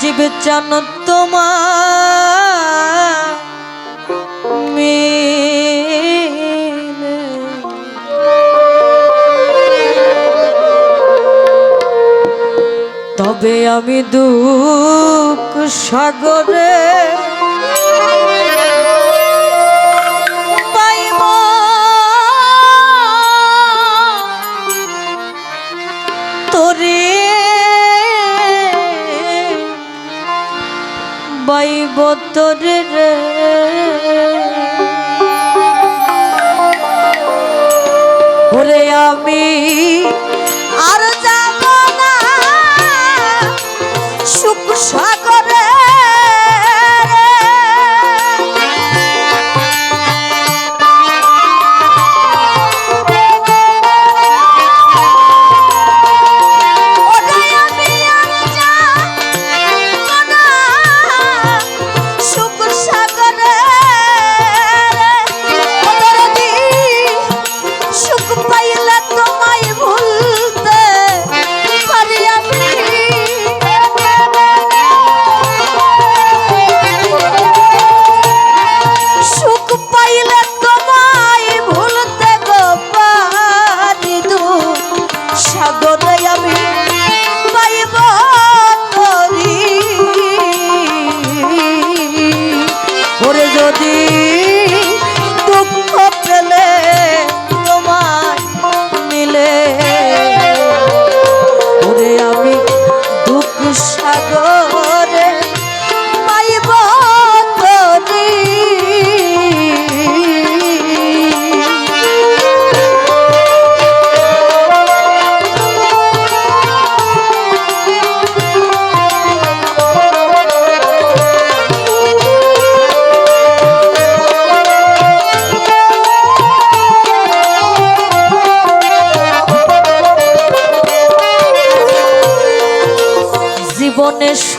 জীবে চান তোমার তবে আমি দুঃখ সাগরে বাইব তোরে রে। ওরে আমি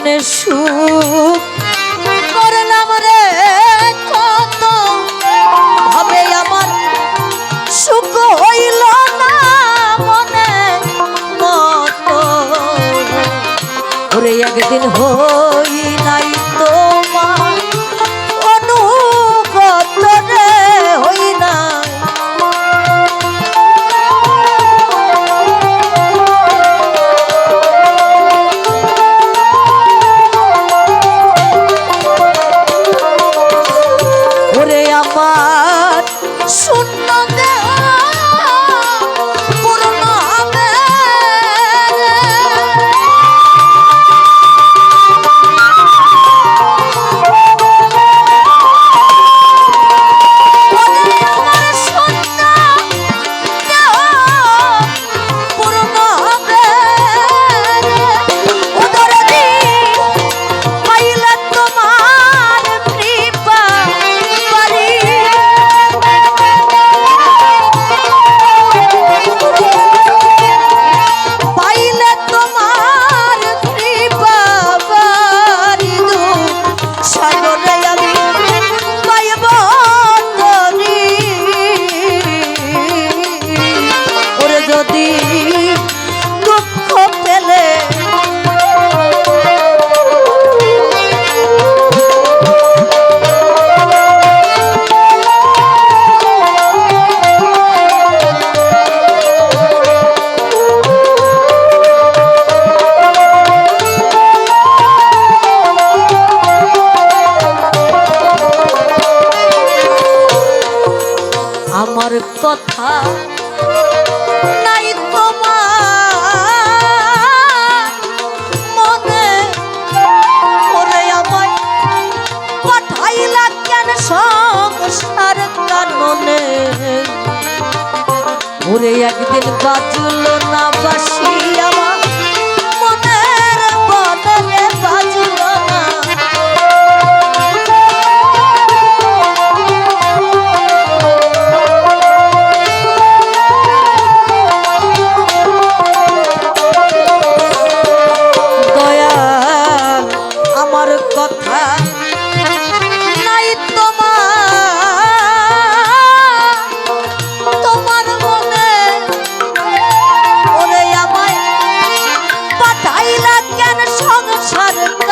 মনে সুখ। করলাম রে কত। হবে আমার সুখ হইল না মনে কত একদিন হই সংসার কাননে। ওরে একদিন বাজল না বাসি সংসার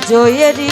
বিজয়েরই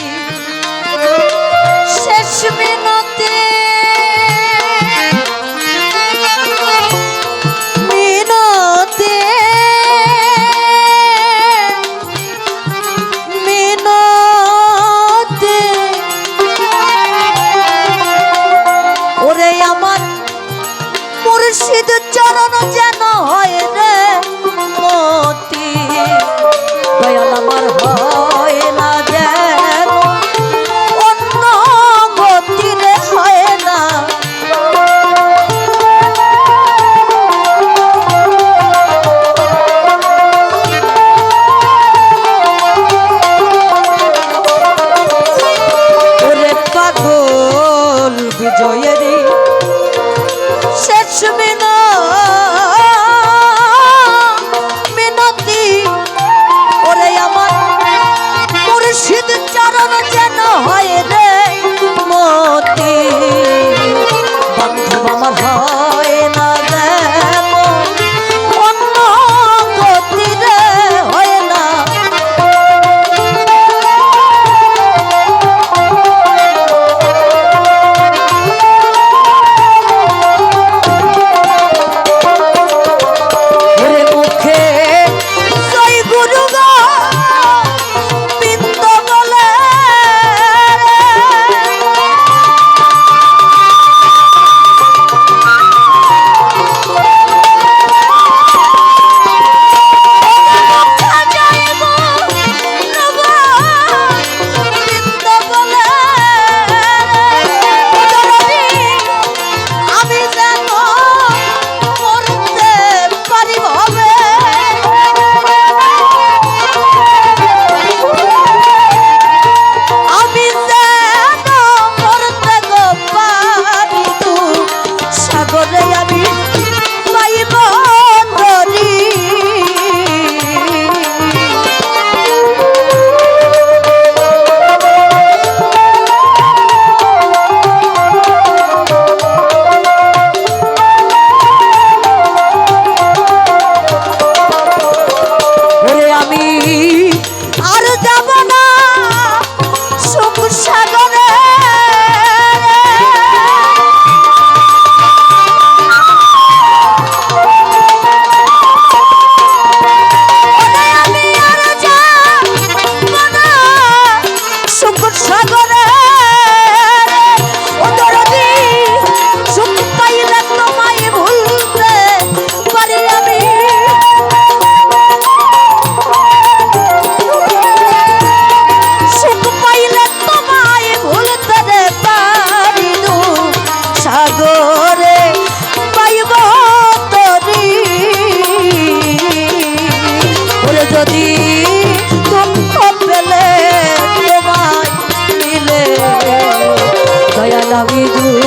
আমি দুঃখ